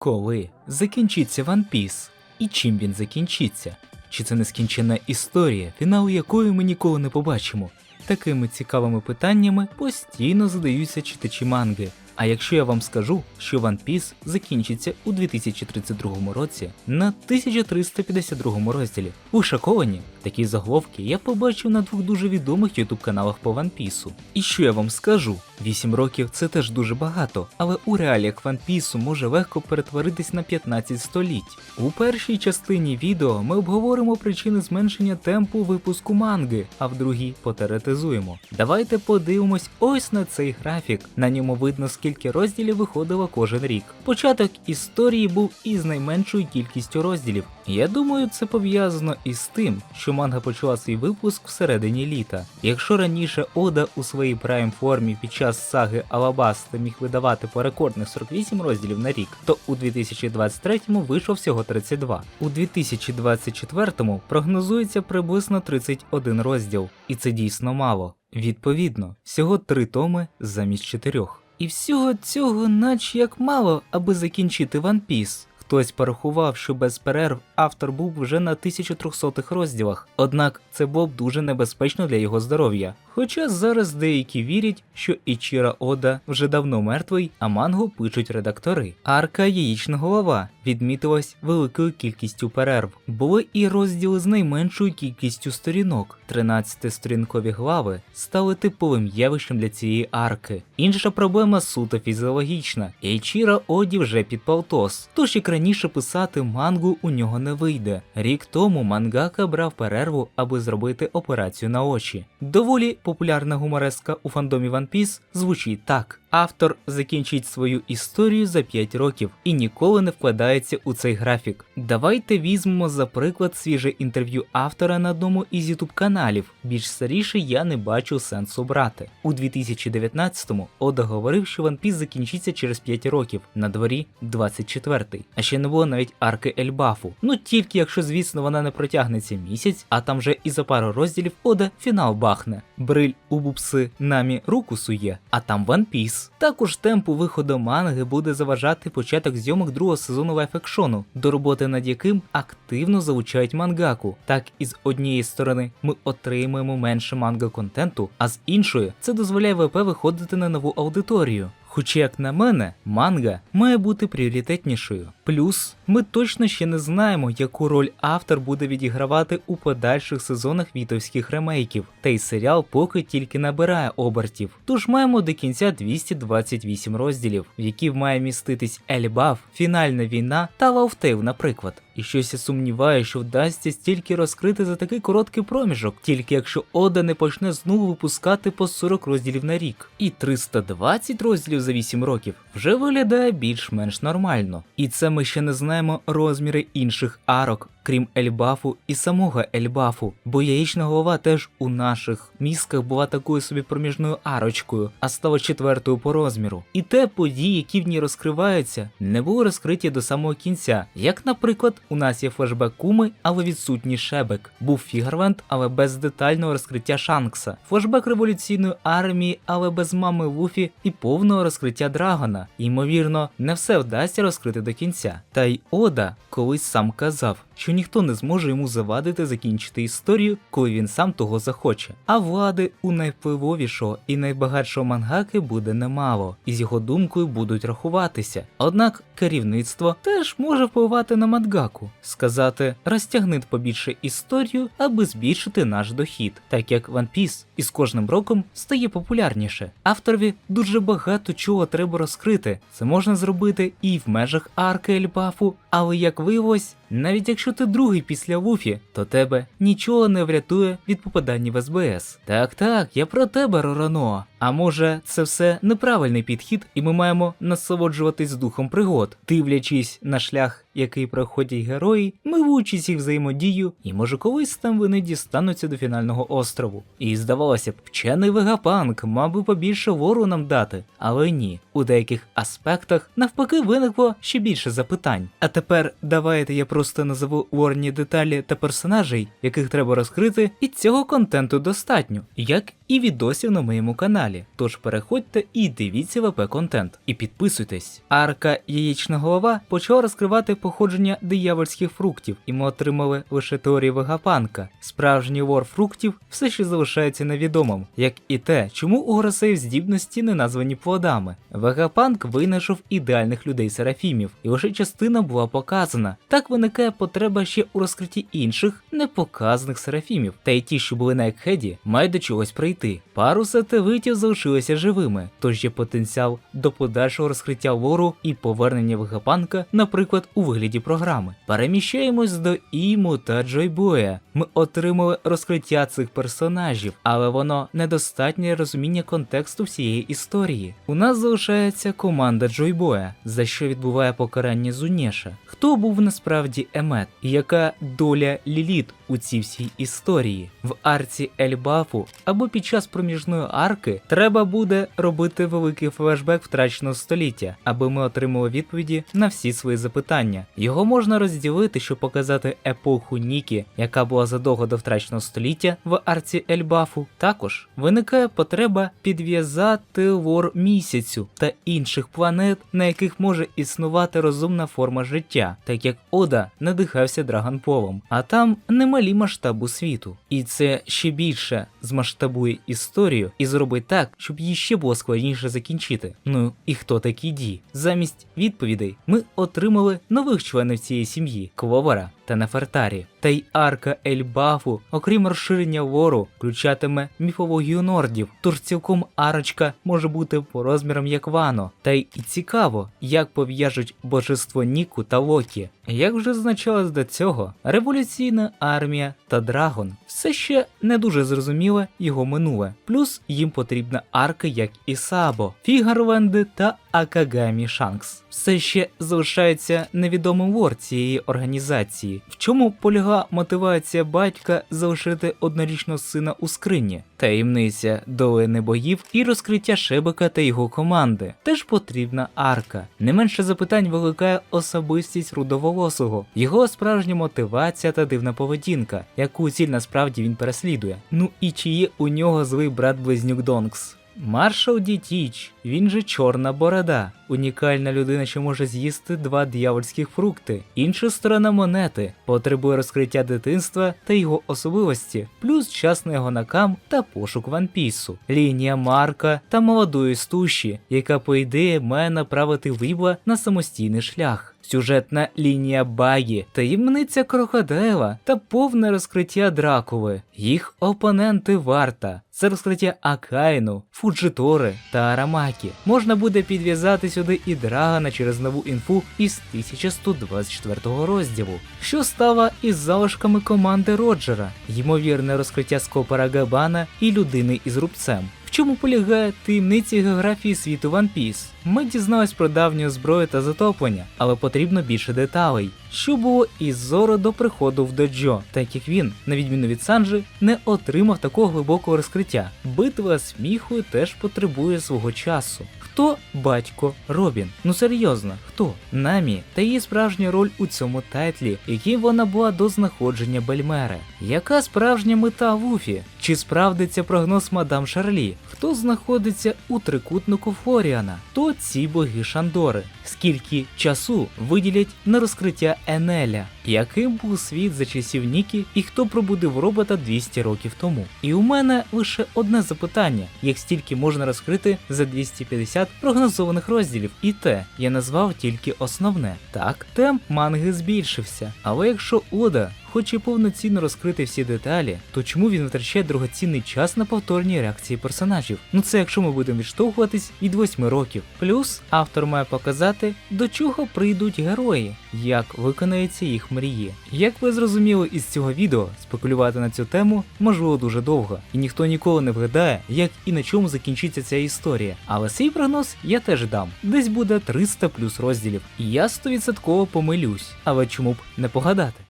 Коли закінчиться One Piece? І чим він закінчиться? Чи це нескінченна історія, фіналу якої ми ніколи не побачимо? Такими цікавими питаннями постійно задаються читачі манги. А якщо я вам скажу, що One Piece закінчиться у 2032 році на 1352 розділі, ви шоковані? Такі заголовки я побачив на двох дуже відомих ютуб каналах по One Piece. І що я вам скажу? 8 років це теж дуже багато, але у реаліях Piece може легко перетворитись на 15 століть. У першій частині відео ми обговоримо причини зменшення темпу випуску манги, а в другій потеретизуємо. Давайте подивимось ось на цей графік. На ньому видно, скільки розділів виходило кожен рік. Початок історії був із найменшою кількістю розділів. Я думаю, це пов'язано із тим, що манга почала свій випуск всередині літа. Якщо раніше Ода у своїй прайм формі під час саги Алабаста міг видавати по рекордних 48 розділів на рік, то у 2023-му вийшов всього 32. У 2024-му прогнозується приблизно 31 розділ, і це дійсно мало. Відповідно, всього 3 томи замість 4. І всього цього наче як мало, аби закінчити One Piece. Хтось порахував, що без перерв автор був вже на 1300 розділах, однак це було б дуже небезпечно для його здоров'я. Хоча зараз деякі вірять, що Ічіра Ода вже давно мертвий, а мангу пишуть редактори. Арка Яєчна голова відмітилась великою кількістю перерв. Були і розділи з найменшою кількістю сторінок. 13-сторінкові глави стали типовим явищем для цієї арки. Інша проблема суто фізіологічна. Ічіра Оді вже під полтос, тож як раніше писати мангу у нього не вийде. Рік тому мангака брав перерву, аби зробити операцію на очі. Доволі популярна гумореска у фандомі One Piece звучить так: автор закінчить свою історію за 5 років і ніколи не вкладається у цей графік. Давайте візьмемо за приклад свіже інтерв'ю автора на одному із ютуб каналів. Більш старіше я не бачу сенсу брати. У 2019-му Ода говорив, що One Piece закінчиться через 5 років, на дворі 24-й. Ще не було навіть арки Ельбафу. Ну тільки якщо, звісно, вона не протягнеться місяць, а там вже і за пару розділів Ода фінал бахне. Бриль у бубси намі руку сує, а там One Piece. Також темпу виходу манги буде заважати початок зйомок другого сезону лайфекшону, до роботи над яким активно залучають мангаку. Так і з однієї сторони ми отримуємо менше манга контенту, а з іншої це дозволяє ВП виходити на нову аудиторію. Хоча, як на мене, манга має бути пріоритетнішою. Плюс ми точно ще не знаємо, яку роль автор буде відігравати у подальших сезонах вітовських ремейків, та й серіал поки тільки набирає обертів. Тож маємо до кінця 228 розділів, в які має міститись Ельбаф, фінальна війна та Лавтейл, наприклад. І щось я сумніваю, що вдасться стільки розкрити за такий короткий проміжок, тільки якщо Ода не почне знову випускати по 40 розділів на рік. І 320 розділів за 8 років вже виглядає більш-менш нормально. І це ми ще не знаємо розміри інших арок, крім Ельбафу і самого Ельбафу, бо яєчна голова теж у наших мізках була такою собі проміжною арочкою, а стала четвертою по розміру. І те події, які в ній розкриваються, не були розкриті до самого кінця. Як, наприклад, у нас є флешбек Куми, але відсутній Шебек, був Фігарвент, але без детального розкриття Шанкса, флешбек революційної армії, але без мами Луфі і повного розкриття Драгона. Ймовірно, не все вдасться розкрити до кінця. Та й Ода колись сам казав, що ніхто не зможе йому завадити закінчити історію, коли він сам того захоче. А влади у найвпливовішого і найбагатшого мангаки буде немало, і з його думкою будуть рахуватися. Однак керівництво теж може впливати на мангаку, сказати розтягнить побільше історію, аби збільшити наш дохід, так як One Piece із кожним роком стає популярніше. Авторові дуже багато чого треба розкрити. Це можна зробити і в межах арки Ельбафу, але як виявилось, навіть якщо ти другий після Луфі, то тебе нічого не врятує від попадання в СБС. Так, так, я про тебе, Рораноа. А може, це все неправильний підхід, і ми маємо насолоджуватись духом пригод, дивлячись на шлях, який проходять герої, ми вчись їх взаємодію, і може колись там вони дістануться до фінального острову. І здавалося б, вчений вегапанк мав би побільше вору нам дати, але ні, у деяких аспектах навпаки виникло ще більше запитань. А тепер давайте я просто назову ворні деталі та персонажей, яких треба розкрити, і цього контенту достатньо, як і відосів на моєму каналі. Деталі. Тож переходьте і дивіться ВП контент. І підписуйтесь. Арка Яєчна голова почала розкривати походження диявольських фруктів, і ми отримали лише теорії Вегапанка. Справжній вор фруктів все ще залишається невідомим, як і те, чому у гросеїв здібності не названі плодами. Вегапанк винайшов ідеальних людей серафімів, і лише частина була показана. Так виникає потреба ще у розкритті інших непоказаних серафімів, та й ті, що були на Екхеді, мають до чогось прийти. Пару сателитів залишилися живими, тож є потенціал до подальшого розкриття вору і повернення Вегапанка, наприклад, у вигляді програми. Переміщаємось до Іму та Джойбоя. Ми отримали розкриття цих персонажів, але воно недостатнє розуміння контексту всієї історії. У нас залишається команда Джойбоя, за що відбуває покарання Зунєша. Хто був насправді Емет яка доля Ліліт у цій всій історії? В арці Ельбафу або під час проміжної арки треба буде робити великий флешбек втраченого століття, аби ми отримали відповіді на всі свої запитання. Його можна розділити, щоб показати епоху Нікі, яка була задовго до втраченого століття в арці Ельбафу. Також виникає потреба підв'язати лор місяцю та інших планет, на яких може існувати розумна форма життя, так як Ода надихався Драгонполом, а там немалі масштабу світу. І це ще більше змасштабує історію і зробить так, щоб її ще було складніше закінчити. Ну і хто такі Ді? Замість відповідей ми отримали нових членів цієї сім'ї Кловера та Нефертарі. Та й арка Ельбафу, окрім розширення вору, включатиме міфологію нордів, тож цілком арочка може бути по розмірам як Вано. Та й і цікаво, як пов'яжуть божество Ніку та Локі. Як вже зазначалось до цього, революційна армія та Драгон все ще не дуже зрозуміле його минуле. Плюс їм потрібна арка, як і Сабо, Фігарленди та Акагамі Шанкс. Все ще залишається невідомим вор цієї організації. В чому полягла мотивація батька залишити однорічного сина у скрині? Таємниця долини боїв і розкриття Шебека та його команди. Теж потрібна арка. Не менше запитань виникає особистість рудоволосого, його справжня мотивація та дивна поведінка, яку ціль насправді він переслідує. Ну і чи є у нього злий брат близнюк Донкс? Маршал Дітіч, він же Чорна Борода, унікальна людина, що може з'їсти два дьявольських фрукти. Інша сторона монети потребує розкриття дитинства та його особливості, плюс час на його накам та пошук ванпісу, лінія Марка та молодої стуші, яка по ідеї має направити Вібла на самостійний шлях. Сюжетна лінія Багі, таємниця крокодила та повне розкриття Дракули, їх опоненти варта. Це розкриття Акаїну, Фуджитори та Арамакі. Можна буде підв'язати сюди і Драгана через нову інфу із 1124 розділу, що стало із залишками команди Роджера, ймовірне розкриття Скопера Габана і людини із рубцем. В чому полягає таємниці географії світу One Piece? Ми дізнались про давню зброю та затоплення, але потрібно більше деталей. Що було із Зоро до приходу в доджо, так як він, на відміну від Санджи, не отримав такого глибокого розкриття. Битва сміху теж потребує свого часу. Хто батько Робін? Ну серйозно, хто? Намі та її справжня роль у цьому тайтлі, яким вона була до знаходження Бельмери. Яка справжня мета Луфі? Чи справдиться прогноз мадам Шарлі? Хто знаходиться у трикутнику Флоріана? То ці боги Шандори? Скільки часу виділять на розкриття Енеля? Яким був світ за часів Нікі і хто пробудив робота 200 років тому? І у мене лише одне запитання: як стільки можна розкрити за 250 прогнозованих розділів? І те, я назвав тільки основне. Так, темп манги збільшився. Але якщо Ода хоче повноцінно розкрити всі деталі, то чому він витрачає дорогоцінний час на повторні реакції персонажів? Ну це якщо ми будемо відштовхуватись від 8 років. Плюс автор має показати, до чого прийдуть герої, як виконаються їх мрії. Як ви зрозуміли із цього відео, спекулювати на цю тему можливо дуже довго, і ніхто ніколи не вгадає, як і на чому закінчиться ця історія. Але свій прогноз я теж дам. Десь буде 300 плюс розділів, і я 100% помилюсь. Але чому б не погадати?